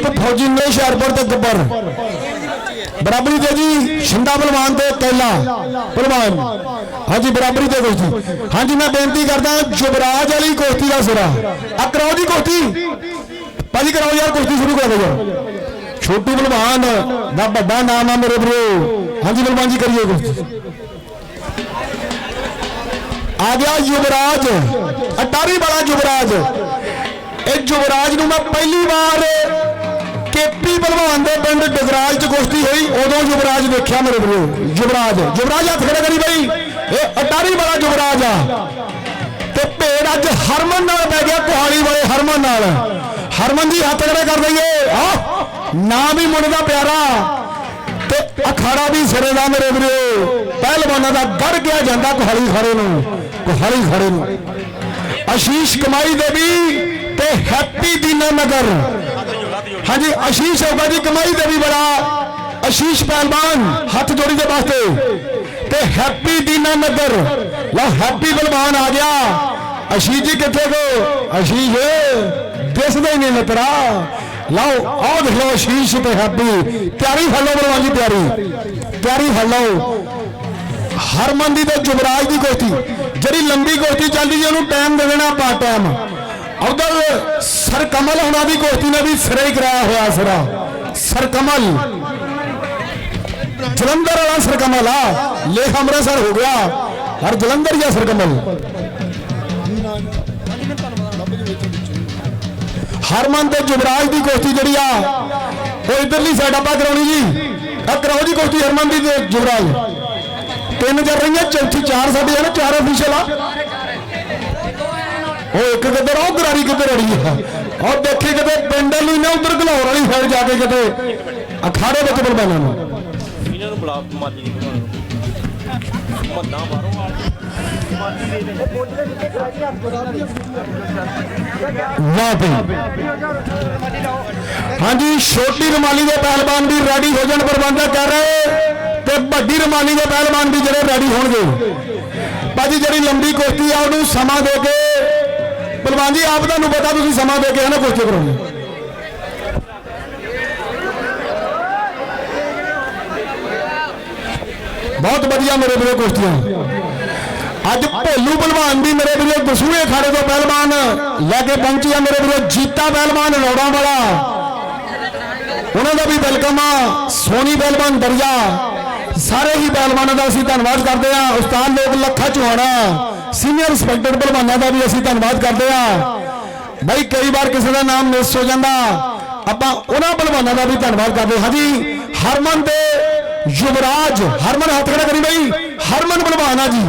ਦੀਪ ਫੌਜੀ ਨੇ ਹੁਸ਼ਿਆਰਪੁਰ ਤੇ ਗੱਬਰ ਬਰਾਬਰੀ ਤੇ ਜੀ, ਸ਼ਿੰਦਾ ਬਲਵਾਨ ਤੇ ਕੈਲਾ ਬਲਵਾਨ ਹਾਂਜੀ, ਬਰਾਬਰੀ ਤੇ ਕੁਸ਼ਤੀ ਹਾਂਜੀ, ਮੈਂ ਬੇਨਤੀ ਕਰਦਾ ਜੁਬਰਾਜ ਵਾਲੀ ਕੁਸ਼ਤੀ ਦਾ ਸਿਰਾ। ਆ ਕਰਾਓ ਜੀ ਕੁਸ਼ਤੀ ਭਾਜੀ, ਕਰਾਓ ਯਾਰ ਕੁਸ਼ਤੀ ਸ਼ੁਰੂ ਕਰੋ ਯਾਰ। ਛੋਟੂ ਬਲਵਾਨ ਦਾ ਵੱਡਾ ਨਾਮ ਆ ਮੇਰੇ ਵੀਰੋ। ਹਾਂਜੀ ਬਲਵਾਨ ਜੀ, ਕਰੀਏ ਕੁਸ਼ਤੀ ਆ ਗਿਆ ਯੁਵਰਾਜ। ਅਟਾਰੀ ਵਾਲਾ ਯੁਵਰਾਜ। ਇਹ ਯੁਵਰਾਜ ਨੂੰ ਮੈਂ ਪਹਿਲੀ ਵਾਰ ਕੇਪੀ ਭਲਵਾਨ ਦੇ ਪਿੰਡ ਡਗਰਾਜ ਚ ਕੁਸ਼ਤੀ ਹੋਈ, ਉਦੋਂ ਯੁਵਰਾਜ ਦੇਖਿਆ ਮੇਰੇ ਵੀਰੋ ਯੁਵਰਾਜ ਯੁਵਰਾਜ ਹੱਥ ਖੜਾ ਕਰੀ ਬਈ। ਇਹ ਅਟਾਰੀ ਵਾਲਾ ਯੁਵਰਾਜ ਆ। ਤੇ ਭੇੜ ਅੱਜ ਹਰਮਨ ਨਾਲ ਪੈ ਗਿਆ, ਕੁਹਾਲੀ ਵਾਲੇ ਹਰਮਨ ਨਾਲ। ਹਰਮਨ ਜੀ ਹੱਥ ਖੜਾ ਕਰ ਦਈਏ। ਆ, ਨਾ ਵੀ ਮੁੰਡੇ ਦਾ ਪਿਆਰਾ। ਤੇ ਅਖਾੜਾ ਵੀ ਸਿਰੇ ਦਾ ਮੇਰੇ ਵੀਰੋ। ਪਹਿਲਵਾਨਾਂ ਦਾ ਗੜ ਗਿਆ ਜਾਂਦਾ ਕੁਹਾਲੀ ਖੜੇ ਨੂੰ, ਕੁਹਾਲੀ ਖੜੇ ਨੂੰ। ਆਸ਼ੀਸ਼ ਕਮਾਈ ਦੇਵੀ ਤੇ ਹੈਪੀ ਦੀਨਾ ਨਗਰ। ਹਾਂਜੀ ਆਸ਼ੀਸ਼ ਹੋਗਾ ਜੀ ਕਮਾਈ ਦੇਵੀ ਬੜਾ ਅਸ਼ੀਸ਼ ਪਹਿਲਵਾਨ ਹੱਥ ਜੋੜੀ ਦੇ ਵਾਸਤੇ। ਤੇ ਹੈਪੀ ਦੀਨਾ ਨਗਰ ਲਓ ਹੈਪੀ ਬਲਵਾਨ ਆ ਗਿਆ। ਅਸ਼ੀਸ਼ ਜੀ ਕਿੱਥੇ ਗੋ ਅਸ਼ੀਸ਼, ਦਿਸਦਾ ਹੀ ਨਹੀਂ ਨਤਰਾ ਲਓ, ਆਹ ਦੇਖ ਲਓ ਅਸ਼ੀਸ਼ ਤੇ ਹੈਪੀ। ਤਿਆਰੀ ਫੜ ਲਓ ਬਲਵਾਨ ਜੀ, ਤਿਆਰੀ। ਤਿਆਰੀ ਫੜ ਲਓ। ਹਰਮਨ ਦੀ ਤੇ ਜੁਬਰਾਜ ਦੀ ਕੋਠੀ ਜਿਹੜੀ ਲੰਬੀ ਕੋਠੀ ਚੱਲਦੀ ਜੀ ਉਹਨੂੰ ਟਾਈਮ ਦੇ ਦੇਣਾ ਪਾ ਟਾਈਮ ਉਧਰ ਸਰਕਮਲ ਹੁਣਾਂ ਦੀ ਕੋਠੀ ਨੇ ਵੀ ਸਿਰੇ ਹੀ ਕਰਾਇਆ ਹੋਇਆ ਸਿਰਾ। ਸਰਕਮਲ ਜਲੰਧਰ ਵਾਲਾ ਸਰਕਮਲ ਆ। ਲੇਖ ਅੰਮ੍ਰਿਤਸਰ ਹੋ ਗਿਆ। ਹਰ ਜਲੰਧਰ ਹੀ ਆ ਸਰਕਮਲ ਹਰਮਨ ਤੇ ਜੁਬਰਾਜ ਦੀ ਕੋਸ਼ਤੀ ਜਿਹੜੀ ਆ, ਉਹ ਇਧਰਲੀ ਸਾਈਡ ਆਪਾਂ ਕਰਾਉਣੀ ਜੀ। ਆ ਕਰਾਓ ਜੀ ਕੋਠੀ ਹਰਮਨ ਦੀ ਤੇ ਜੁਬਰਾਜ। ਤਿੰਨ ਚੱਲ ਰਹੀਆਂ, ਚੌਥੀ ਚਾਰ ਸਾਡੇ ਆ ਨਾ, ਚਾਰ ਅਫੀਸ਼ਲ ਆ। ਉਹ ਇੱਕ ਕਿੱਧਰ ਆ ਉਹ ਗਰਾਰੀ ਕਿੱਧਰ ਅੜੀ ਆ? ਉਹ ਦੇਖੀ ਕਿਤੇ ਪਿੰਡ ਨੂੰ ਨਾ ਉਧਰ ਘਲੌਰ ਵਾਲੀ ਸਾਈਡ ਜਾ ਕੇ ਕਿਤੇ ਅਖਾੜੇ ਵਿੱਚ ਬਲਬਾਨਾਂ ਨੂੰ। ਇਹਨਾਂ ਨੂੰ ਬੁਲਾ ਦੀ ਮੱਦਾਂ ਬਾਹਰੋਂ ਵਾਹ ਬਈ ਹਾਂਜੀ ਛੋਟੀ ਰਮਾਲੀ ਦੇ ਪਹਿਲਵਾਨ ਵੀ ਰੈਡੀ ਹੋ ਜਾਣ ਪ੍ਰਬੰਧਕ ਕਰ ਰਹੇ ਤੇ ਵੱਡੀ ਰਮਾਲੀ ਦੇ ਪਹਿਲਵਾਨ ਵੀ ਜਿਹੜੇ ਰੈਡੀ ਹੋਣਗੇ। ਭਾਜੀ ਜਿਹੜੀ ਲੰਬੀ ਕੁਸ਼ਤੀ ਆ ਉਹਨੂੰ ਸਮਾਂ ਦੇ ਕੇ ਪਹਿਲਵਾਨ ਜੀ, ਆਪ ਤੁਹਾਨੂੰ ਪਤਾ, ਤੁਸੀਂ ਸਮਾਂ ਦੇ ਕੇ ਨਾ ਕੁਸ਼ਤੀ ਕਰਾਉਣੀ ਬਹੁਤ ਵਧੀਆ ਮੇਰੇ ਵੀਰੋ ਕੁਸ਼ਤੀਆਂ ਅੱਜ ਭੋਲੂ ਪਹਿਲਵਾਨ ਵੀ ਮੇਰੇ ਵੀਰੋ ਦਸੂਏ ਖਾੜੇ ਤੋਂ ਪਹਿਲਵਾਨ ਲੈ ਕੇ ਪਹੁੰਚੀ ਆ ਮੇਰੇ ਵੀਰੋ ਜੀਤਾ ਪਹਿਲਵਾਨ, ਰੌੜਾਂ ਵਾਲਾ। ਉਹਨਾਂ ਦਾ ਵੀ ਵੈਲਕਮ ਆ। ਸੋਨੀ ਪਹਿਲਵਾਨ ਦਰਿਆ। ਸਾਰੇ ਹੀ ਪਹਿਲਵਾਨਾਂ ਦਾ ਅਸੀਂ ਧੰਨਵਾਦ ਕਰਦੇ ਆ। ਉਸਤਾਦ ਲੋਕ ਲੱਖਾ ਚੋਹਾਣਾ। ਸੀਨੀਅਰ ਰਿਸਪੈਕਟਡ ਭਲਵਾਨਾਂ ਦਾ ਵੀ ਅਸੀਂ ਧੰਨਵਾਦ ਕਰਦੇ ਆ ਬਈ, ਕਈ ਵਾਰ ਕਿਸੇ ਦਾ ਨਾਮ ਮਿਸ ਹੋ ਜਾਂਦਾ। ਆਪਾਂ ਉਹਨਾਂ ਭਲਵਾਨਾਂ ਦਾ ਵੀ ਧੰਨਵਾਦ ਕਰਦੇ ਹਾਂ। ਜੀ ਹਰਮਨ ਦੇ ਯੁਵਰਾਜ। ਹਰਮਨ, ਹੱਥ ਖੜਾ ਕਰੀ ਬਈ। ਹਰਮਨ ਪਹਿਲਵਾਨ ਆ ਜੀ।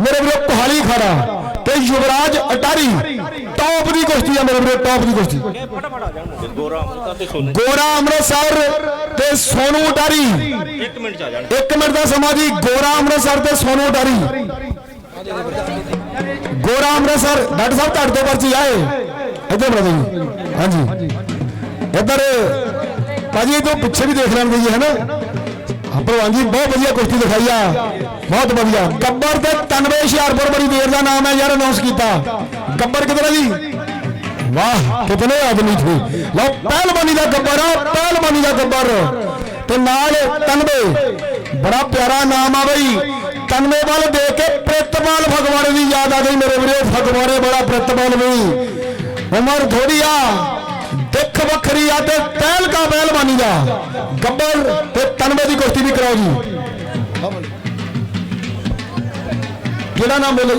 ਮੇਰੇ ਵੀਰੋ, ਕੋਹਾਲੀ ਖੜਾ। ਤੇ ਯੁਵਰਾਜ ਅਟਾਰੀ ਟੌਪ ਦੀ ਕੁਸ਼ਤੀ ਆ ਮੇਰੇ ਵੀਰੋ ਟੌਪ ਦੀ ਕੁਸ਼ਤੀ। ਗੋਰਾ ਅੰਮ੍ਰਿਤਸਰ ਤੇ ਸੋਨੂ ਅਟਾਰੀ। 1 ਇੱਕ ਮਿੰਟ ਦਾ ਸਮਾਂ ਜੀ। ਗੋਰਾ ਅੰਮ੍ਰਿਤਸਰ ਤੇ ਸੋਨੂ ਅਟਾਰੀ। ਗੋਰਾ ਅੰਮ੍ਰਿਤਸਰ, ਡਾਕਟਰ ਸਾਹਿਬ ਤੁਹਾਡੇ ਤੋਂ ਪਰਚੀ ਆਏ। ਇੱਧਰ ਬੜਾ ਜੀ। ਹਾਂਜੀ। ਇੱਧਰ, ਭਾਜੀ, ਇਹ ਤੋਂ ਪਿੱਛੇ ਵੀ ਦੇਖ ਲੈਣ ਜੀ, ਹੈ ਨਾ? ਭਲਵਾਨ ਜੀ, ਬਹੁਤ ਵਧੀਆ ਕੁਸ਼ਤੀ ਦਿਖਾਈ ਆ। ਬਹੁਤ ਵਧੀਆ। ਗੱਬਰ ਤੇ ਤਨਵੇ ਹੁਸ਼ਿਆਰਪੁਰ ਬੜੀ ਦੇਰ ਦਾ ਨਾਮ ਹੈ, ਯਾਰ ਅਨਾਉਂਸ ਕੀਤਾ। ਗੱਬਰ ਕਿਧਰ ਹੈ ਜੀ? ਵਾਹ, ਕਿਤਨੇ ਆਦਮੀ ਥੇ ਲਓ, ਪਹਿਲਵਾਨੀ ਦਾ ਗੱਬਰ ਆ, ਪਹਿਲਵਾਨੀ ਦਾ ਗੱਬਰ। ਤੇ ਨਾਲ ਤਨਵੇ, ਬੜਾ ਪਿਆਰਾ ਨਾਮ ਆ ਬਈ। ਤਨਵੇ ਵੱਲ ਦੇਖ ਕੇ ਪ੍ਰਿਤਪਾਲ ਫਗਵਾੜੇ ਦੀ ਯਾਦ ਆ ਗਈ ਮੇਰੇ ਵੀਰੇ, ਫਗਵਾੜੇ ਬੜਾ ਪ੍ਰਿਤਪਾਲ ਵੀ। ਉਮਰ ਥੋੜੀ ਆ, ਦਿੱਖ ਵੱਖਰੀ ਆ ਤੇ ਪਹਿਲਕਾ ਪਹਿਲਵਾਨੀ ਦਾ। ਗੱਬਰ ਤੇ ਤਨਵੇ ਦੀ ਕੁਸ਼ਤੀ ਵੀ ਕਰਾਓ ਜੀ। ਕਿਹੜਾ ਨਾਮ ਬੋਲੇ?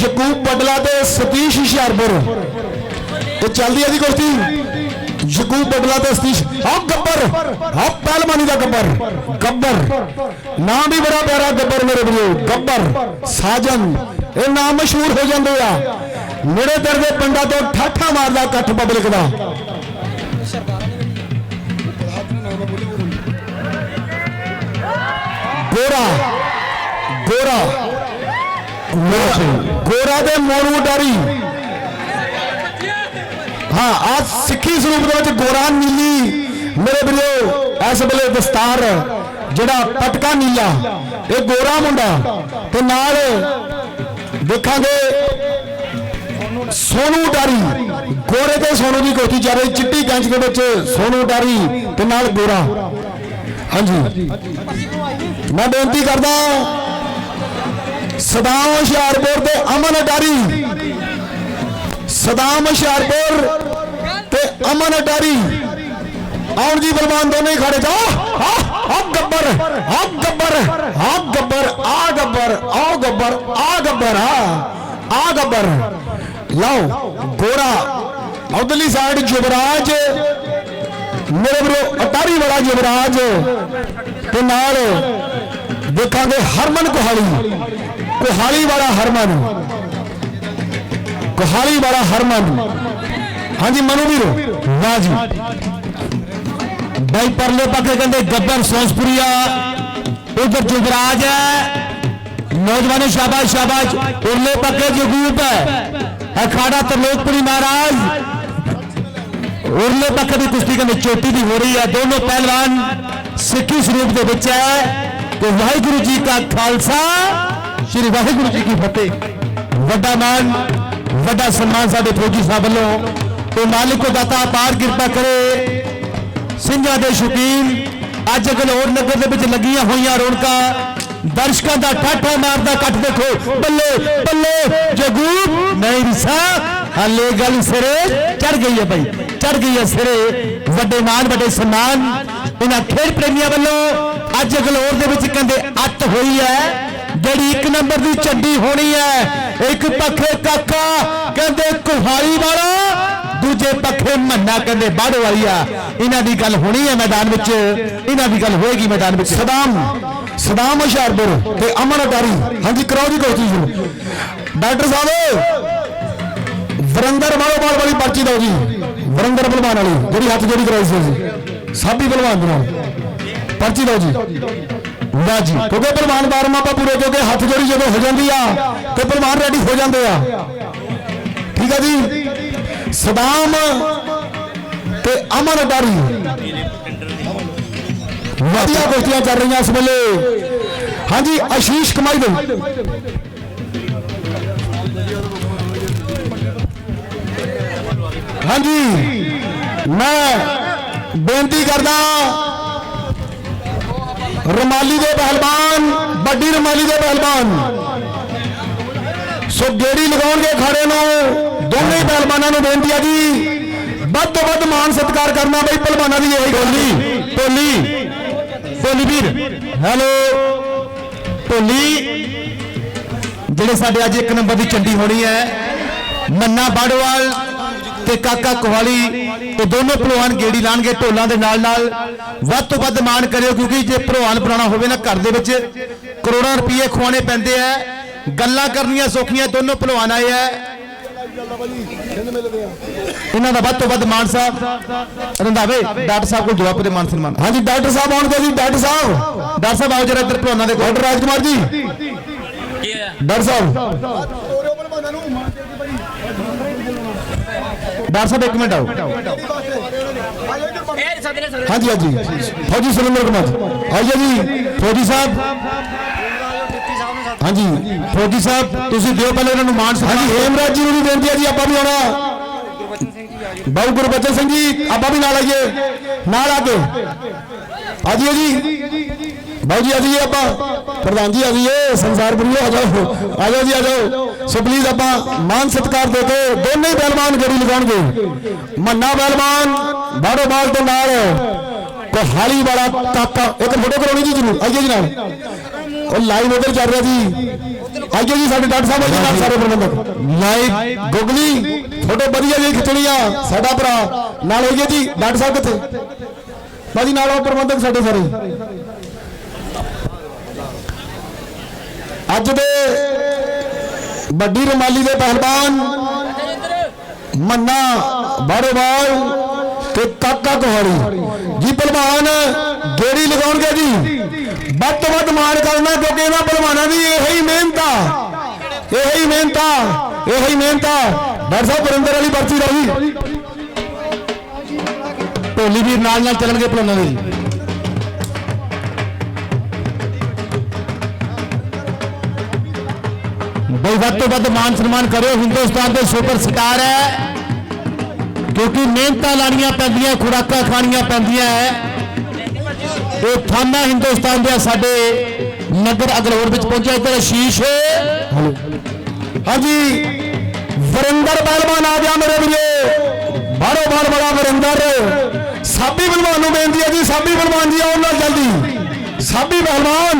ਯਕੂਬ ਬਡਲਾ ਤੇ ਸਤੀਸ਼ ਹੁਸ਼ਿਆਰਪੁਰ। ਤੇ ਚੱਲਦੀ ਹੈ ਦੀ ਕੁਸ਼ਤੀ? ਯਕੂਬ ਬਡਲਾ ਤੇ ਸਤੀਸ਼ ਆ ਗੱਬਰ ਆ ਪਹਿਲਵਾਨੀ ਦਾ ਗੱਬਰ। ਗੱਬਰ। ਨਾਮ ਵੀ ਬੜਾ ਪਿਆਰਾ ਗੱਬਰ ਮੇਰੇ ਵੀਰੋ। ਗੱਬਰ, ਸਾਜਨ, ਇਹ ਨਾਮ ਮਸ਼ਹੂਰ ਹੋ ਜਾਂਦੇ ਆ। ਨੇੜੇ ਦਰ ਦੇ ਪਿੰਡਾਂ ਤੋਂ ਠਾਠਾ ਮਾਰਦਾ ਇਕੱਠ ਪਬਲਿਕ ਦਾ। ਗੋਰਾ ਗੋਰਾ। ਗੋਰਾ ਦੇ ਮੋਰੂ ਡਾਰੀ। ਹਾਂ ਆ ਸਿੱਖੀ ਸਰੂਪ ਦੇ ਵਿੱਚ ਗੋਰਾ ਨੀਲੀ। ਮੇਰੇ ਵੀਰੋ, ਇਸ ਵੇਲੇ ਦਸਤਾਰ ਜਿਹੜਾ ਪਟਕਾ ਨੀਲਾ, ਇਹ ਗੋਰਾ ਮੁੰਡਾ। ਤੇ ਨਾਲ ਦੇਖਾਂਗੇ ਸੋਨੂ ਡਾਰੀ। ਗੋਰੇ ਤੇ ਸੋਨੂ ਦੀ ਕੋਠੀ ਜਾ ਰਹੀ ਚਿੱਟੀ ਕੰਚ ਦੇ ਵਿੱਚ ਸੋਨੂ ਡਾਰੀ ਤੇ ਨਾਲ ਗੋਰਾ। ਹਾਂਜੀ। ਮੈਂ ਬੇਨਤੀ ਕਰਦਾ ਸਦਾਮ ਹੁਸ਼ਿਆਰਪੁਰ ਤੇ ਅਮਨ ਡਾਰੀ। ਸਦਾਮ ਹੁਸ਼ਿਆਰਪੁਰ ਤੇ ਅਮਨ ਡਾਰੀ ਆਉਣ ਜੀ ਬਲਵਾਨ ਦੋਨੇ ਖੜੇ ਜਾਓ ਆ ਗੱਬਰ ਆ ਗੱਬਰ ਆ ਗੱਬਰ ਆ ਗੱਬਰ ਆਓ ਗੱਬਰ ਆ ਗੱਬਰ ਆ ਆ ਗੱਬਰ। ਲਓ, ਗੋਰਾ, ਉਧਰਲੀ ਸਾਈਡ ਯੁਵਰਾਜ, ਮੇਰੇ ਵੀਰੋ ਅਟਾਰੀ ਵਾਲਾ ਯੁਵਰਾਜ ਤੇ ਨਾਲ ਦੇਖਾਂਗੇ ਹਰਮਨ ਕੋਹਾਲੀ। ਕੋਹਾਲੀ ਵਾਲਾ ਹਰਮਨ। ਕੋਹਾਲੀ ਵਾਲਾ ਹਰਮਨ। ਹਾਂਜੀ ਮਨੂ ਵੀਰੋ ਵਾਹ ਜੀ। ਬਾਈ ਪਰਲੇ ਪਾਸੇ ਕਹਿੰਦੇ ਗੱਬਰ ਸੋਸਪੁਰੀਆ। ਉਧਰ ਜੁਗਰਾਜ ਹੈ। ਨੌਜਵਾਨ ਸ਼ਾਬਾਸ਼ ਸ਼ਾਬਾਸ਼। ਉਰਲੇ ਪਾਸੇ ਜਗੂਪ ਹੈ। ਅਖਾੜਾ ਤਰਲੋਕਪੁਰੀ ਮਹਾਰਾਜ। ਉਰਲੇ ਪਾਸੇ ਦੀ ਕੁਸ਼ਤੀ ਕਹਿੰਦੇ ਚੋਟੀ ਦੀ ਹੋ ਰਹੀ ਹੈ। ਦੋਨੋਂ ਪਹਿਲਵਾਨ ਸਿੱਖੀ ਸਰੂਪ ਦੇ ਵਿੱਚ ਹੈ। ਤੇ ਵਾਹਿਗੁਰੂ ਜੀ ਕਾ ਖਾਲਸਾ। ਸ੍ਰੀ ਵਾਹਿਗੁਰੂ ਜੀ ਕੀ ਫਤਿਹ। ਵੱਡਾ ਮਾਨ ਵੱਡਾ ਸਨਮਾਨ ਸਾਡੇ ਫੌਜੀ ਸਾਹਿਬ ਵੱਲੋਂ। ਤੇ ਮਾਲਿਕ ਕੋ ਦਾਤਾ ਅਪਾਰ ਕਿਰਪਾ ਕਰੇ। ਸਿੰਘਾਂ ਦੇ ਸ਼ੌਕੀਨ ਅੱਜ ਗਲੋੜ ਨਗਰ ਦੇ ਵਿੱਚ ਲੱਗੀਆਂ ਹੋਈਆਂ ਰੌਣਕਾਂ। ਦਰਸ਼ਕਾਂ ਦਾ ਠਾਠਾ ਮਾਰਦਾ ਕੱਟ ਦੇਖੋ। ਬੱਲੇ ਬੱਲੇ ਜਗੂ ਨਹੀਂ ਰਿਸਾ। ਹਲੇ ਗੱਲ ਸਿਰੇ ਚੜ ਗਈ ਹੈ ਭਾਈ ਚੜ ਗਈ ਹੈ ਸਿਰੇ। ਵੱਡੇ ਮਾਨ ਵੱਡੇ ਸਨਮਾਨ। ਇਹਨਾਂ ਖੇਡ ਪ੍ਰੇਮੀਆਂ ਵੱਲੋਂ ਅੱਜ ਗਲੋੜ ਦੇ ਵਿੱਚ ਕਹਿੰਦੇ ਅੱਤ ਹੋਈ ਹੈ। ਜਿਹੜੀ ਇੱਕ ਨੰਬਰ ਦੀ ਚੱਡੀ ਹੋਣੀ ਹੈ, ਇੱਕ ਪੱਖੇ ਕਾਕਾ, ਕਹਿੰਦੇ ਕੁਹਾੜੀ ਵਾਲਾ, ਦੂਜੇ ਪੱਖੇ ਮੰਨਾ ਕਹਿੰਦੇ ਬਾੜ ਵਾਲੀ ਆ। ਇਹਨਾਂ ਦੀ ਗੱਲ ਹੋਣੀ ਹੈ ਮੈਦਾਨ ਵਿੱਚ, ਇਹਨਾਂ ਦੀ ਗੱਲ ਹੋਏਗੀ ਮੈਦਾਨ ਵਿੱਚ। ਸਦਾਮ ਸਦਾਮ ਹੁਸ਼ਿਆਰਪੁਰ ਤੇ ਅਮਨ ਅਟਾਰੀ। ਹਾਂਜੀ, ਕਰਾਓ ਜੀ ਕੋਈ ਚੀਜ਼। ਡਾਕਟਰ ਸਾਹਿਬ, ਵਰਿੰਦਰ ਮਾਲੋਵਾਲ ਵਾਲੀ ਪਰਚੀ ਦਿਓ ਜੀ। ਵਰਿੰਦਰ ਬਲਵਾਨ ਵਾਲੀ, ਜਿਹੜੀ ਹੱਥ ਜੋੜੀ ਕਰਾਈ ਸੀ ਅਸੀਂ। ਸਾਬੀ ਬਲਵਾਨ ਦੇ ਨਾਲ। ਪਰਚੀ ਦਿਓ ਜੀ। ਵਾਹ ਜੀ। ਕਿਉਂਕਿ ਪਹਿਲਵਾਨ ਬਾਰਮ ਆਪਾਂ ਪੂਰੇ ਕਿਉਂਕਿ ਹੱਥ ਜੋੜੀ ਜਦੋਂ ਹੋ ਜਾਂਦੀ ਆ, ਤੇ ਪਹਿਲਵਾਨ ਰੈਡੀ ਹੋ ਜਾਂਦੇ ਆ। ਠੀਕ ਹੈ ਜੀ? ਸਦਾਮ ਤੇ ਅਮਨ ਅਡਾਰੀ ਵਧੀਆ ਕੁਸ਼ਤੀਆਂ ਚੱਲ ਰਹੀਆਂ ਇਸ ਵੇਲੇ। ਹਾਂਜੀ ਆਸ਼ੀਸ਼ ਕਮਾਈ ਦੇ। ਹਾਂਜੀ, ਮੈਂ ਬੇਨਤੀ ਕਰਦਾ ਰਮਾਲੀ ਦੇ ਪਹਿਲਵਾਨ, ਵੱਡੀ ਰਮਾਲੀ ਦੇ ਪਹਿਲਵਾਨ। ਸੋ ਗੇੜੀ ਲਗਾਉਣਗੇ ਖਾੜੇ ਨੂੰ। ਦੋਨੇ ਪਹਿਲਵਾਨਾਂ ਨੂੰ ਬੇਨਤੀ ਆ ਜੀ। ਵੱਧ ਤੋਂ ਵੱਧ ਮਾਨ ਸਤਿਕਾਰ ਕਰਨਾ ਬਈ ਪਹਿਲਵਾਨਾਂ ਦੀ ਇਹੀ ਟੋਲੀ ਟੋਲੀ ਟੋਲੀ ਵੀਰ, ਹੈਲੋ। ਟੋਲੀ ਜਿਹੜੇ ਸਾਡੇ ਅੱਜ ਇੱਕ ਨੰਬਰ ਦੀ ਚੰਡੀ ਹੋਣੀ ਹੈ, ਮੰਨਾ ਬਾੜਵਾਲ ਤੇ ਕਾਕਾ ਕੋਹਾਲੀ ਤੇ ਦੋਨੋਂ ਪਹਿਲਵਾਨ ਗੇੜੀ ਲਾਣਗੇ ਢੋਲਾਂ ਦੇ ਨਾਲ ਨਾਲ। ਵੱਧ ਤੋਂ ਵੱਧ ਮਾਣ ਕਰਿਓ, ਕਿਉਂਕਿ ਜੇ ਪਹਿਲਵਾਨ ਬਣਾਉਣਾ ਹੋਵੇ ਨਾ ਘਰ ਦੇ ਵਿੱਚ ਕਰੋੜਾਂ ਰੁਪਏ ਖਵਾਉਣੇ ਪੈਂਦੇ ਆ। ਗੱਲਾਂ ਕਰਨੀਆਂ ਸੌਖੀਆਂ, ਦੋਨੋਂ ਪਹਿਲਵਾਨ ਆਏ ਆ। ਇਹਨਾਂ ਦਾ ਵੱਧ ਤੋਂ ਵੱਧ ਮਾਨ ਸਾਹਿਬ। ਰੰਧਾਵੇ, ਡਾਕਟਰ ਸਾਹਿਬ ਕੋਲ ਜਵਾਬ ਦੇ ਮਾਨ ਸਨਮਾਨ। ਹਾਂਜੀ, ਡਾਕਟਰ ਸਾਹਿਬ ਆਉਣ ਜੀ, ਡਾਕਟਰ ਸਾਹਿਬ। ਡਾਕਟਰ ਸਾਹਿਬ ਆਓ ਜਰਾ ਇੱਧਰ ਪਹਿਲਵਾਨਾਂ ਦੇ ਕੋਲ। ਡਾਕਟਰ ਰਾਜਕੁਮਾਰ ਜੀ। ਕੀ ਹੈ ਡਾਕਟਰ ਸਾਹਿਬ। ਡਾਕਟਰ ਸਾਹਿਬ ਇੱਕ ਮਿੰਟ ਆਓ। ਹਾਂਜੀ ਹਾਂਜੀ। ਫੌਜੀ ਸੁਰਿੰਦਰ ਕੁਮਾਰ ਆਈਏ ਜੀ ਫੌਜੀ ਸਾਹਿਬ। ਹਾਂਜੀ। ਫੌਜੀ ਸਾਹਿਬ ਤੁਸੀਂ ਦਿਓ ਪਹਿਲੇ ਇਹਨਾਂ ਨੂੰ ਮਾਨ ਸਨਮਾਨ। ਹਾਂਜੀ ਹੇਮਰਾਜ ਜੀ ਨੂੰ ਵੀ ਬੇਨਤੀ ਹੈ ਜੀ ਆਪਾਂ ਵੀ ਆਉਣਾ। ਬਾਬੂ ਗੁਰਬਚਨ ਸਿੰਘ ਜੀ ਆਪਾਂ ਵੀ ਨਾਲ ਆਈਏ। ਨਾਲ ਆ ਕੇ। ਆਜੀਏ ਜੀ। ਬਾਬੂ ਜੀ ਆਜੀਏ ਆਪਾਂ। ਪ੍ਰਧਾਨ ਜੀ ਆਜੀਏ ਸੰਸਾਰਪੁਰੀਓ ਆ ਜਾਓ। ਆ ਜਾਓ ਜੀ, ਆ ਜਾਓ। ਸੋ ਪਲੀਜ਼ ਆਪਾਂ ਮਾਨ ਸਤਿਕਾਰ ਦੇ ਕੇ ਦੋਨੇ ਹੀ ਪਹਿਲਵਾਨ ਗੇੜੀ ਲਗਾਉਣਗੇ। ਮੰਨਾ ਪਹਿਲਵਾਨ ਬਾੜੋ ਬਾਲ ਦੇ ਨਾਲ ਕੋਹਾਲੀ ਵਾਲਾ ਕਾਕਾ। ਇੱਕ ਫੋਟੋ ਕਰਾਉਣੀ ਜੀ ਜਰੂਰ। ਆਈਏ ਜੀ ਨਾਲ। ਉਹ ਲਾਈਵ ਉਧਰ ਚੱਲ ਰਿਹਾ ਜੀ। ਆਈਏ ਜੀ, ਸਾਡੇ ਡਾਕਟਰ ਸਾਹਿਬ ਆਈਏ ਨਾਲ, ਸਾਰੇ ਪ੍ਰਬੰਧਕ। ਲਾਈਵ ਗੁਗਲੀ ਫੋਟੋ ਵਧੀਆ ਜੀ ਖਿੱਚਣੀ ਆ ਸਾਡਾ ਭਰਾ। ਨਾਲ ਆਈਏ ਜੀ, ਡਾਕਟਰ ਸਾਹਿਬ ਕਿੱਥੇ? ਬਾਜੀ ਨਾਲ ਆਓ ਪ੍ਰਬੰਧਕ ਸਾਡੇ ਸਾਰੇ। ਅੱਜ ਦੇ ਵੱਡੀ ਰਮਾਲੀ ਦੇ ਪਹਿਲਵਾਨ ਮੰਨਾ ਬਾਰੋਵਾਲ ਤੇ ਕਾਕਾ ਕੋਹੜੀ। ਜੀ ਪਹਿਲਵਾਨ ਗੇੜੀ ਲਗਾਉਣਗੇ ਜੀ। ਵੱਧ ਤੋਂ ਵੱਧ ਮਾਣ ਕਰਨਾ ਕਿਉਂਕਿ ਇਹਨਾਂ ਪਹਿਲਵਾਨਾਂ ਦੀ ਇਹੀ ਮਿਹਨਤ ਆ। ਇਹੀ ਮਿਹਨਤ ਆ। ਇਹੀ ਮਿਹਨਤ ਆ। ਡਾਕਟਰ ਸਾਹਿਬ ਵਰਿੰਦਰ ਵਾਲੀ ਪਰਚੀ ਰਹੀ ਢੋਲੀ ਵੀਰ ਨਾਲ ਨਾਲ ਚੱਲਣਗੇ ਪਹਿਲਵਾਨਾਂ ਦੇ ਬਈ ਵੱਧ ਤੋਂ ਵੱਧ ਮਾਨ ਸਨਮਾਨ ਕਰਿਓ। ਹਿੰਦੁਸਤਾਨ ਦੇ ਸੁਪਰ ਸਟਾਰ ਹੈ। ਕਿਉਂਕਿ ਮਿਹਨਤਾਂ ਲਾਣੀਆਂ ਪੈਂਦੀਆਂ, ਖੁਰਾਕਾਂ ਖਾਣੀਆਂ ਪੈਂਦੀਆਂ ਹੈ। ਇਹ ਥਾਨਾ ਹਿੰਦੁਸਤਾਨ ਦੇ ਸਾਡੇ ਨਗਰ ਅਗਰੋੜ ਵਿੱਚ ਪਹੁੰਚਿਆ। ਇੱਧਰ ਆਸ਼ੀਸ਼ ਹਾਂਜੀ। ਵਰਿੰਦਰ ਪਹਿਲਵਾਨ ਆ ਗਿਆ ਮੇਰੇ ਵੀਰੇ। ਬਾਹਰੋਂ ਬਾਹਰ ਬੜਾ ਵਰਿੰਦਰ। ਸਾਬੀ ਪਹਿਲਵਾਨ ਨੂੰ ਬੇਨਤੀ ਹੈ ਜੀ, ਸਾਬੀ ਪਹਿਲਵਾਨ ਜੀ ਆਉਣ ਨਾਲ ਜਲਦੀ। ਸਾਬੀ ਪਹਿਲਵਾਨ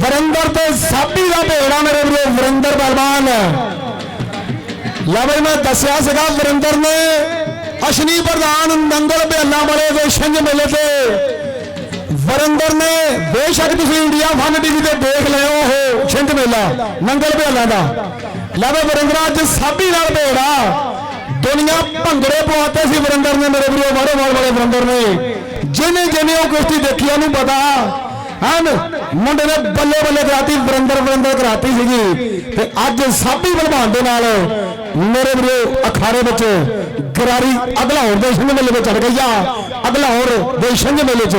ਵਰਿੰਦਰ ਤੇ ਸਾਬੀ ਦਾ ਭੇੜਾ ਮੇਰੇ ਵੀਰੇ, ਵਰਿੰਦਰ ਪਹਿਲਵਾਨ ਲੈ ਬਈ, ਮੈਂ ਦੱਸਿਆ ਸੀਗਾ ਵਰਿੰਦਰ ਨੇ ਅਸ਼ਨੀ ਪ੍ਰਧਾਨ ਨੰਗਲ ਬਿਆਨਾ ਵਾਲੇ ਦੇ ਛਿੰਝ ਮੇਲੇ ਤੇ। ਵਰਿੰਦਰ ਨੇ, ਬੇਸ਼ੱਕ ਤੁਸੀਂ ਇੰਡੀਆ ਫਨ ਟੀਵੀ ਤੇ ਦੇਖ ਲਿਓ ਉਹ ਛਿੰਝ ਮੇਲਾ, ਨੰਗਲ ਬਿਆਲਾ ਦਾ। ਲੈ ਬਈ, ਵਰਿੰਦਰ ਅੱਜ ਸਾਬੀ ਨਾਲ ਭੇੜਾ ਦੁਨੀਆ ਭੰਗੜੇ ਪਵਾਤੇ ਸੀ ਵਰਿੰਦਰ ਨੇ ਮੇਰੇ ਵੀਰੋ ਮਾਰੋ ਮਾਰ ਵਾਲੇ ਵਰਿੰਦਰ ਨੇ। ਜਿਹਨੇ ਜਿਹਨੇ ਉਹ ਕੁਸ਼ਤੀ ਦੇਖੀ ਉਹਨੂੰ ਪਤਾ ਹਨ। ਮੁੰਡੇ ਨੇ ਬੱਲੇ ਬੱਲੇ ਕਰਾਤੀ, ਵਰਿੰਦਰ ਵਰਿੰਦਰ ਕਰਾਤੀ ਸੀਗੀ। ਤੇ ਅੱਜ ਸਾਬੀ ਬਲਵਾਨ ਦੇ ਨਾਲ ਮੇਰੇ ਵੀਰੋ ਅਖਾੜੇ ਵਿੱਚ ਗਰਾਰੀ ਅਗਲਾਹੌਰ ਦੇ ਸਿੰਘ ਮੇਲੇ ਵਿੱਚ ਚੜ ਗਈ ਆ। ਅਗਲਾਹੌਰ ਦੇ ਸਿੰਘ ਮੇਲੇ 'ਚ।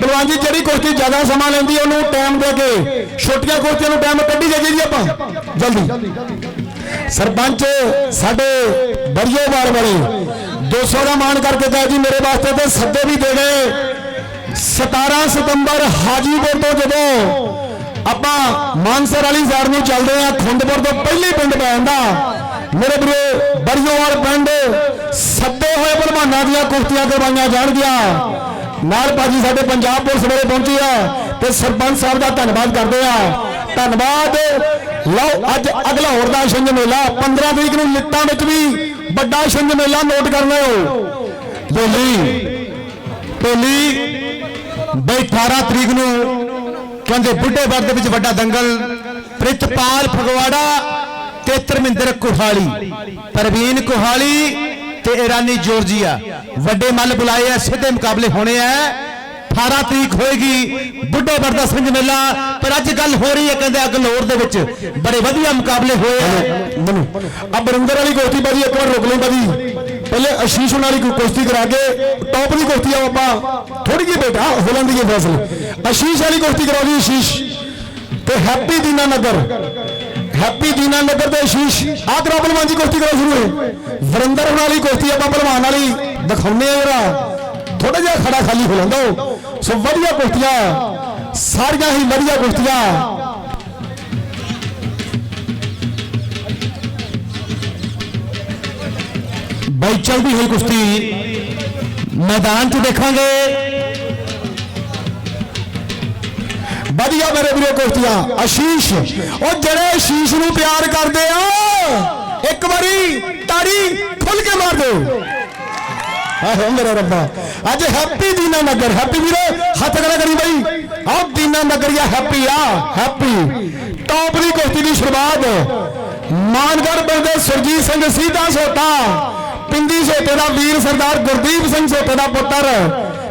ਬਲਵਾਨ ਜੀ, ਜਿਹੜੀ ਕੁਸ਼ਤੀ ਜ਼ਿਆਦਾ ਸਮਾਂ ਲੈਂਦੀ, ਉਹਨੂੰ ਟਾਈਮ ਦੇ ਕੇ, ਛੋਟੀਆਂ ਕੁਸ਼ਤੀਆਂ ਨੂੰ ਟਾਈਮ ਕੱਢੀ ਜਾਈਏ ਜੀ ਆਪਾਂ। ਜਲਦੀ। ਸਰਪੰਚ ਸਾਡੇ ਬਰੀਓਵਾਲ ਵਾਲੇ 200 ਦਾ ਮਾਣ ਕਰਕੇ ਗਏ ਜੀ ਮੇਰੇ ਵਾਸਤੇ ਤੇ ਸੱਦੇ ਵੀ ਦੇ ਗਏ। 17 ਸਤੰਬਰ ਹਾਜੀਪੁਰ ਤੋਂ ਜਦੋਂ ਆਪਾਂ ਮਾਨਸਰ ਵਾਲੀ ਸਾਈਡ ਨੂੰ ਚੱਲਦੇ ਆ ਖੁੰਦਪੁਰ ਤੋਂ ਪਹਿਲੇ ਪਿੰਡ ਪੈ ਜਾਂਦਾ ਮੇਰੇ ਵੀਰੋ ਬਰੀਓਵਾਲ ਪਿੰਡ ਸੱਦੇ ਹੋਏ ਪਹਿਲਵਾਨਾਂ ਦੀਆਂ ਕੁਸ਼ਤੀਆਂ ਕਰਵਾਈਆਂ ਜਾਣਗੀਆਂ। ਨਾਲ ਭਾਜੀ ਸਾਡੇ ਪੰਜਾਬ ਪੁਲਿਸ ਵਾਲੇ ਪਹੁੰਚੇ ਆ ਤੇ ਸਰਪੰਚ ਸਾਹਿਬ ਦਾ ਧੰਨਵਾਦ ਕਰਦੇ ਆ। ਧੰਨਵਾਦ। ਲਓ, ਅੱਜ ਅਗਲਾ ਹੋਰ ਦਾ ਛਿੰਝ ਮੇਲਾ 15 ਤਰੀਕ ਨੂੰ ਲਿੱਟਾਂ ਵਿੱਚ ਵੀ ਵੱਡਾ ਛਿੰਝ ਮੇਲਾ ਨੋਟ ਕਰ ਲਿਓ। ਢੋਲੀ ਢੋਲੀ ਬਈ 18 ਤਰੀਕ ਨੂੰ ਕਹਿੰਦੇ ਬੁੱਢੇ ਵਰਗ ਦੇ ਵਿੱਚ ਵੱਡਾ ਦੰਗਲ ਪ੍ਰਿਤਪਾਲ ਫਗਵਾੜਾ ਤੇ ਧਰਮਿੰਦਰ ਕੁਹਾਲੀ ਪ੍ਰਵੀਨ ਕੁਹਾਲੀ ਤੇ ਇਰਾਨੀ ਜੋਰਜੀਆ। ਵੱਡੇ ਮੱਲ ਬੁਲਾਏ ਐ ਸਿੱਧੇ ਮੁਕਾਬਲੇ ਹੋਣੇ ਐ 18 ਤਰੀਕ ਹੋਏਗੀ ਬੁੱਢੇ ਵਰਗ ਦਾ ਸਿੰਝ ਮੇਲਾ ਪਰ ਅੱਜ ਗੱਲ ਹੋ ਰਹੀ ਹੈ ਕਹਿੰਦੇ ਅਗਲੌਰ ਦੇ ਵਿੱਚ। ਬੜੇ ਵਧੀਆ ਮੁਕਾਬਲੇ ਹੋਏ ਐ ਮਨੂ ਆ ਬਰਿੰਦਰ ਵਾਲੀ ਕੁਸ਼ਤੀ ਬਾਜੀ ਇੱਕ ਵਾਰ ਰੁਕ ਲਈ ਬਾਜੀ ਪਹਿਲੇ ਅਸ਼ੀਸ਼ ਉਹਨਾਂ ਦੀ ਕੋਈ ਕੁਸ਼ਤੀ ਕਰਾ ਕੇ ਟੌਪ ਦੀ ਕੁਸ਼ਤੀ ਆ ਆਪਾਂ ਥੋੜੀ ਜਿਹੀ ਬੇਟਾ, ਹੋ ਲੈਂਦੀ ਹੈ ਫੈਸਲੇ। ਅਸ਼ੀਸ਼ ਵਾਲੀ ਕੁਸ਼ਤੀ ਕਰਾਓ ਜੀ ਅਸ਼ੀਸ਼। ਤੇ ਹੈਪੀ ਦੀਨਾ ਨਗਰ ਹੈਪੀ ਦੀਨਾ ਨਗਰ ਤੇ ਅਸ਼ੀਸ਼। ਆਹ ਕਰਾਓ ਪਹਿਲਵਾਨ ਦੀ ਕੁਸ਼ਤੀ ਕਰਾਓ ਸ਼ੁਰੂ ਹੋਏ ਵਰਿੰਦਰ ਉਹਨਾਂ ਵਾਲੀ ਕੁਸ਼ਤੀ ਆਪਾਂ ਪਹਿਲਵਾਨ ਵਾਲੀ ਦਿਖਾਉਂਦੇ ਆ ਜਰਾ। ਥੋੜਾ ਜਿਹਾ ਖੜਾ ਖਾਲੀ ਹੋ ਲੈਂਦਾ ਉਹ। ਸੋ ਵਧੀਆ ਕੁਸ਼ਤੀਆਂ। ਸਾਰੀਆਂ ਹੀ ਵਧੀਆ ਕੁਸ਼ਤੀਆਂ। ਬਾਈ ਚਲਦੀ ਹੋਈ ਕੁਸ਼ਤੀ ਮੈਦਾਨ 'ਚ ਦੇਖਾਂਗੇ ਵਧੀਆ ਮੇਰੇ ਵੀਰੋ ਕੁਸ਼ਤੀਆਂ ਆਸ਼ੀਸ਼ ਉਹ ਜਿਹੜੇ ਆਸ਼ੀਸ਼ ਨੂੰ ਪਿਆਰ ਕਰਦੇ ਆ ਇੱਕ ਵਾਰੀ ਤਾੜੀ ਖੁੱਲ ਕੇ ਮਾਰ ਦਿਓ ਆਹੋ ਮੇਰਾ ਰੱਬਾ ਅੱਜ ਹੈਪੀ ਦੀਨਾ ਨਗਰ ਹੈਪੀ ਵੀਰੇ ਹੱਥ ਖੜਾ ਕਰੀ ਬਈ ਆਹ ਦੀਨਾ ਨਗਰ ਜਾਂ ਹੈਪੀ ਆ ਹੈਪੀ ਟੌਪ ਦੀ ਕੁਸ਼ਤੀ ਦੀ ਸ਼ੁਰੂਆਤ ਮਾਨਗੜ ਪਿੰਡ ਦੇ ਸੁਰਜੀਤ ਸਿੰਘ ਪਿੰਦੀ ਸੋਤੇ ਦਾ ਵੀਰ ਸਰਦਾਰ ਗੁਰਦੀਪ ਸਿੰਘ ਸੋਤੇ ਦਾ ਪੁੱਤਰ,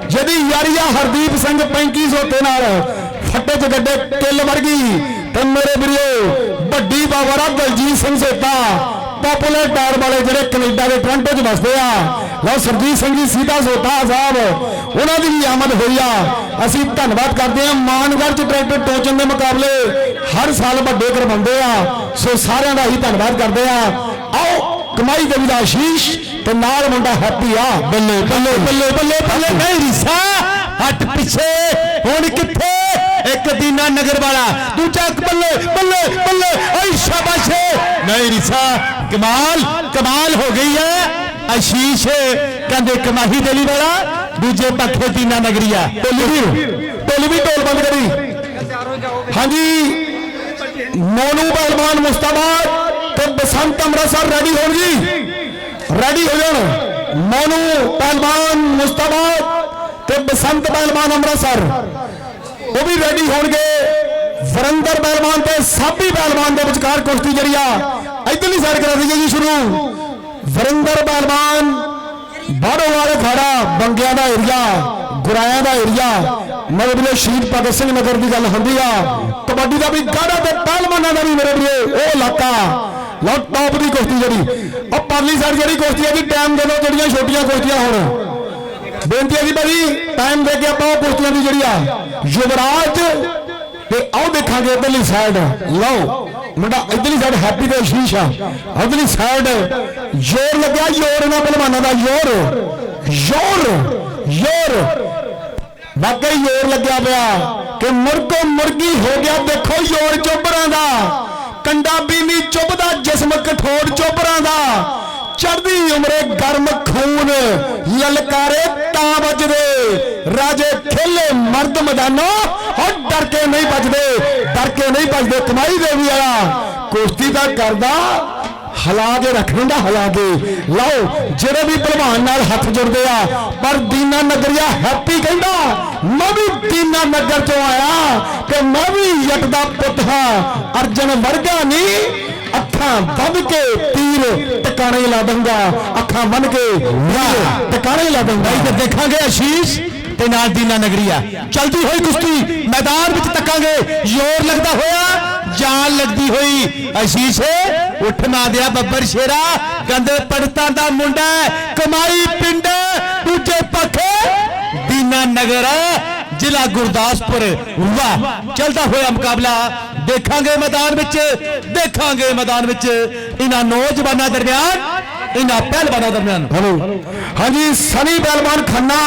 ਜਿਹਦੀ ਯਾਰੀ ਆ ਹਰਦੀਪ ਸਿੰਘ ਪੈਂਕੀ ਸੋਤੇ ਨਾਲ ਫੱਟੇ ਚ ਗੱਡੇ ਕਿੱਲ ਵਰਗੀ ਤੇ ਮੇਰੇ ਵੀਰੋ, ਵੱਡੀ ਬਾਬਰ ਆ ਦਲਜੀਤ ਸਿੰਘ ਸੋਤਾ ਪਪੂਲਰ ਟਾਇਰ ਵਾਲੇ ਜਿਹੜੇ ਕੈਨੇਡਾ ਦੇ ਟੋਰਾਂਟੋ 'ਚ ਵਸਦੇ ਆ। ਲਓ ਸਰਜੀਤ ਸਿੰਘ ਜੀ, ਸੀਤਾ ਸੋਤਾ ਸਾਹਿਬ, ਉਹਨਾਂ ਦੀ ਵੀ ਆਮਦ ਹੋਈ ਆ। ਅਸੀਂ ਧੰਨਵਾਦ ਕਰਦੇ ਆ ਮਾਨਗੜ੍ਹ 'ਚ ਟਰੈਕਟਰ ਟੋਚਨ ਦੇ ਮੁਕਾਬਲੇ ਹਰ ਸਾਲ ਵੱਡੇ ਕਰਵਾਉਂਦੇ ਆ। ਸੋ ਸਾਰਿਆਂ ਦਾ ਹੀ ਧੰਨਵਾਦ ਕਰਦੇ ਆ। ਆਓ ਕਮਾਈ ਦੇਵੀ ਦਾ ਆਸ਼ੀਸ਼ ਤੇ ਨਾਲ ਮੁੰਡਾ ਹੈਪੀ ਆ। ਬੱਲੇ ਬੱਲੇ ਬੱਲੇ ਬੱਲੇ ਬੱਲੇ ਨਹੀਂ ਰਿਸਾ ਹਟ ਪਿੱਛੇ, ਹੁਣ ਕਿੱਥੇ? ਇੱਕ ਦੀਨਾ ਨਗਰ ਵਾਲਾ, ਦੂਜਾ ਬੱਲੇ ਬੱਲੇ ਬੱਲੇ ਓਏ ਸ਼ਾਬਾਸ਼ ਨਹੀਂ ਰਿਸਾ ਕਮਾਲ ਕਮਾਲ ਹੋ ਗਈ ਹੈ ਆਸ਼ੀਸ਼, ਕਹਿੰਦੇ ਕਮਾਹੀ ਦੇਲੀ ਵਾਲਾ, ਦੂਜੇ ਪੱਖੇ ਦੀਨਾ ਨਗਰੀਆ ਟੋਲੀ ਵੀ ਟੋਲੀ ਵੀ, ਢੋਲ ਬੰਦ ਕਰੀ। ਹਾਂਜੀ। ਮੋਨੂ ਬਲਵਾਨ ਮੁਸਤਾਬਾਦ। ਤੇ ਬਸੰਤ ਅੰਮ੍ਰਿਤਸਰ ਰੈਡੀ ਹੋਣ ਜੀ? ਰੈਡੀ ਹੋ ਜਾਣ। ਮੋਨੂ, ਪਹਿਲਵਾਨ ਮੁਸਤਾਬਾਦ ਤੇ ਬਸੰਤ ਪਹਿਲਵਾਨ ਅੰਮ੍ਰਿਤਸਰ। ਉਹ ਵੀ ਰੈਡੀ ਹੋਣਗੇ। ਵਰਿੰਦਰ ਪਹਿਲਵਾਨ ਤੇ ਸਾਬੀ ਪਹਿਲਵਾਨ ਦੇ ਵਿਚਕਾਰ ਕੁਸ਼ਤੀ ਜਿਹੜੀ ਆ, ਇਧਰਲੀ ਸਾਈਡ ਕਰਾ ਦਈਏ ਜੀ ਸ਼ੁਰੂ। ਵਰਿੰਦਰ ਪਹਿਲਵਾਨ ਬਾੜੋ ਵਾਲੇ ਖਾੜਾ, ਬੰਗਿਆਂ ਦਾ ਏਰੀਆ ਗੁਰਾਇਆਂ ਦਾ ਏਰੀਆ ਮੇਰੇ ਵੀਰੇ, ਸ਼ਹੀਦ ਭਗਤ ਸਿੰਘ ਨਗਰ ਦੀ ਗੱਲ ਹੁੰਦੀ ਆ। ਕਬੱਡੀ ਦਾ ਵੀ ਗਾੜਾ ਤੇ ਪਹਿਲਵਾਨਾਂ ਦਾ ਵੀ ਮੇਰੇ ਵੀਰੇ, ਉਹ ਇਲਾਕਾ। ਲਓ ਟੌਪ ਦੀ ਕੁਸ਼ਤੀ ਜਿਹੜੀ। ਉਹ ਪਰਲੀ ਸਾਈਡ ਜਿਹੜੀ ਕੁਸ਼ਤੀ ਆ ਜੀ ਟਾਈਮ ਦੇ ਦਿਓ ਜਿਹੜੀਆਂ ਛੋਟੀਆਂ ਕੁਸ਼ਤੀਆਂ ਹੁਣ ਬੇਨਤੀ ਹੈ ਜੀ ਭਾਜੀ ਟਾਈਮ ਦੇ ਕੇ ਆਪਾਂ ਉਹ ਕੁਸ਼ਤੀਆਂ ਦੀ ਜਿਹੜੀ ਆ, ਯੁਵਰਾਜ ਤੇ ਆਓ ਦੇਖਾਂਗੇ ਇਧਰਲੀ ਸਾਈਡ ਲਓ, ਮੁੰਡਾ ਇਧਰਲੀ ਸਾਈਡ ਹੈਪੀ ਤੇ ਸ਼ੀਸ਼ ਆ। ਉਧਰਲੀ ਸਾਈਡ ਜ਼ੋਰ ਲੱਗਿਆ, ਜ਼ੋਰ ਇਹਨਾਂ ਪਹਿਲਵਾਨਾਂ ਦਾ, ਜ਼ੋਰ। ਜ਼ੋਰ ਜ਼ੋਰ। ਵਾਕਈ ਜ਼ੋਰ ਲੱਗਿਆ ਪਿਆ। ਕਿ ਮੁਰਗੋ ਮੁਰਗੀ ਹੋ ਗਿਆ, ਦੇਖੋ ਜ਼ੋਰ ਚੋਬਰਾਂ ਦਾ। ਕੰਡਾ ਬੀਮੀ ਚੁੱਭਦਾ, ਜਿਸਮ ਕਠੋਰ ਚੋਬਰਾਂ ਦਾ। ਚੜ੍ਹਦੀ ਉਮਰੇ ਗਰਮ ਖੂਨ, ਲਲਕਾਰੇ ਤਾਂ ਵੱਜਦੇ। ਰਾਜੇ ਖੇਲੇ ਮਰਦ ਮੈਦਾਨੋਂ ਹੋ ਡਰ ਕੇ ਨਹੀਂ ਭੱਜਦੇ ਡਰ ਕੇ ਨਹੀਂ ਭੱਜਦੇ ਕਮਾਈ ਦੇਵੀ ਵਾਲਾ। ਕੁਸ਼ਤੀ ਦਾ ਕਰਦਾ ਹਲਾ ਕੇ ਰੱਖਣਾ ਹਲਾ ਕੇ। ਲਓ, ਜਿਹੜੇ ਵੀ ਭਲਵਾਨ ਨਾਲ ਹੱਥ ਜੁੜਦੇ ਆ, ਪਰ ਦੀਨਾ ਨਗਰੀਆ ਹੈਪੀ ਕਹਿੰਦਾ, ਮੈਂ ਵੀ ਦੀਨਾ ਨਗਰ ਤੋਂ ਆਇਆ ਕਿ ਮੈਂ ਵੀ ਜੱਟ ਦਾ ਪੁੱਤ ਹਾਂ। ਅਰਜਨ ਵਰਗਾ ਨਹੀਂ, ਅੱਖਾਂ ਬੰਦ ਕੇ ਤੀਰ ਟਿਕਾਣੇ ਲਾ ਦੂੰਗਾ ਅੱਖਾਂ ਬੰਦ ਕੇ ਤੀਰ ਟਿਕਾਣੇ ਲਾ ਦੂੰਗਾ ਭਾਈ ਤੇ ਦੇਖਾਂਗੇ ਆਸ਼ੀਸ਼ ਤੇ ਨਾਲ ਦੀਨਾ ਨਗਰੀਆ। ਚਲਦੀ ਹੋਈ ਕੁਸ਼ਤੀ ਮੈਦਾਨ ਵਿੱਚ ਤੱਕਾਂਗੇ। ਜ਼ੋਰ ਲੱਗਦਾ ਹੋਇਆ। ਜਾਨ ਲੱਗਦੀ ਹੋਈ। ਅਸ਼ੀਸ਼, ਉੱਠ ਨਾ ਦਿਆ ਬੱਬਰ ਸ਼ੇਰਾ। ਗੰਦੇ ਪੜਤਾਂ ਦਾ ਮੁੰਡਾ ਕਮਾਈ ਪਿੰਡ, ਦੂਜੇ ਪੱਖੇ ਦੀਨਾ ਨਗਰ ਜ਼ਿਲ੍ਹਾ ਗੁਰਦਾਸਪੁਰ। ਵਾਹ, ਚਲਦਾ ਹੋਇਆ ਮੁਕਾਬਲਾ। ਦੇਖਾਂਗੇ ਮੈਦਾਨ ਵਿੱਚ, ਦੇਖਾਂਗੇ ਮੈਦਾਨ ਵਿੱਚ ਇਹਨਾਂ ਨੌਜਵਾਨਾਂ ਦਰਮਿਆਨ, ਇਹਨਾਂ ਪਹਿਲਵਾਨਾਂ ਦਰਮਿਆਨ। ਹਲੋ। ਹਾਂਜੀ, ਸਨੀ ਪਹਿਲਵਾਨ ਖੰਨਾ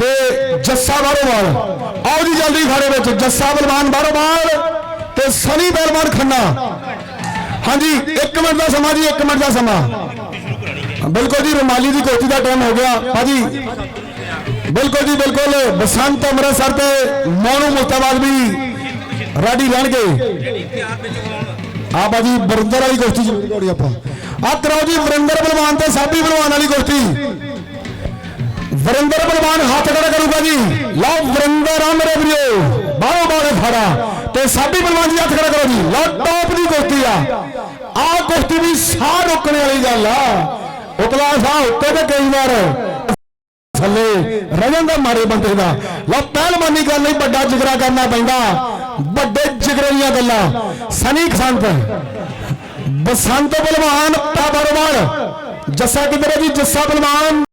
ਤੇ ਜੱਸਾ ਬਾਰੋਵਾਲ ਆਓ ਜੀ, ਜਲਦੀ ਖਾੜੇ ਵਿੱਚ। ਜੱਸਾ ਪਹਿਲਵਾਨ ਬਾਰੋਵਾਲ ਤੇ ਸਨੀ ਪਹਿਲਵਾਨ ਖੰਨਾ। ਹਾਂਜੀ 1 ਮਿੰਟ ਦਾ ਸਮਾਂ ਜੀ 1 ਮਿੰਟ ਦਾ ਸਮਾਂ। ਬਿਲਕੁਲ ਜੀ, ਰੁਮਾਲੀ ਦੀ ਕੋਠੀ ਦਾ ਟਾਈਮ ਹੋ ਗਿਆ। ਭਾਜੀ ਬਿਲਕੁਲ ਜੀ, ਬਿਲਕੁਲ। ਬਸੰਤ ਅੰਮ੍ਰਿਤਸਰ ਤੇ ਮੋਨੂ ਮੁਸਤਾਬਾਦ ਵੀ ਰੈਡੀ ਰਹਿਣਗੇ। ਆ ਬਾਜੀ, ਵਰਿੰਦਰ ਵਾਲੀ ਕੁਸ਼ਤੀ ਜ਼ਰੂਰ ਕਰੀ ਆਪਾਂ। ਆ ਕਰਾਓ ਜੀ, ਵਰਿੰਦਰ ਬਲਵਾਨ ਤੇ ਸਾਬੀ ਬਲਵਾਨ ਵਾਲੀ ਕੁਸ਼ਤੀ ਵਰਿੰਦਰ ਬਲਵਾਨ ਹੱਥ ਖੜਾ ਕਰੂਗਾ ਜੀ। ਲਓ, ਵਰਿੰਦਰ ਆ ਮੇਰੇ ਵੀਰੋ। ਬਾਹਰੋਂ ਬਾਹਰੋਂ ਖੜਾ ਤੇ ਸਾਡੀ ਬਲਵਾਨ ਜੀ ਹੱਥ ਖੜਾ ਕਰੋ ਜੀ। ਲਓ, ਟੌਪ ਦੀ ਕੁਸ਼ਤੀ ਆ। ਆ ਕੁਸ਼ਤੀ ਵੀ ਸਾਹ ਰੋਕਣ ਵਾਲੀ ਗੱਲ ਆ। ਉਤਲਾ ਸਾਹ ਉੱਤੇ ਤੇ ਕਈ ਵਾਰ ਥੱਲੇ ਰਜਨ ਦਾ ਮਾਰੇ ਬੰਦੇ ਦਾ। ਲਓ, ਪਹਿਲਵਾਨੀ ਗੱਲ ਨਹੀਂ ਵੱਡਾ ਜਿਗਰਾ ਕਰਨਾ ਪੈਂਦਾ। ਵੱਡੇ ਜਿਗਰੇ ਦੀਆਂ ਗੱਲਾਂ। ਸਨੀ ਖਸੰਤ ਬਸੰਤ ਬਲਵਾਨ ਤਾਂ ਜੱਸਾ ਕਿਧਰ ਹੈ ਜੀ? ਜੱਸਾ ਬਲਵਾਨ।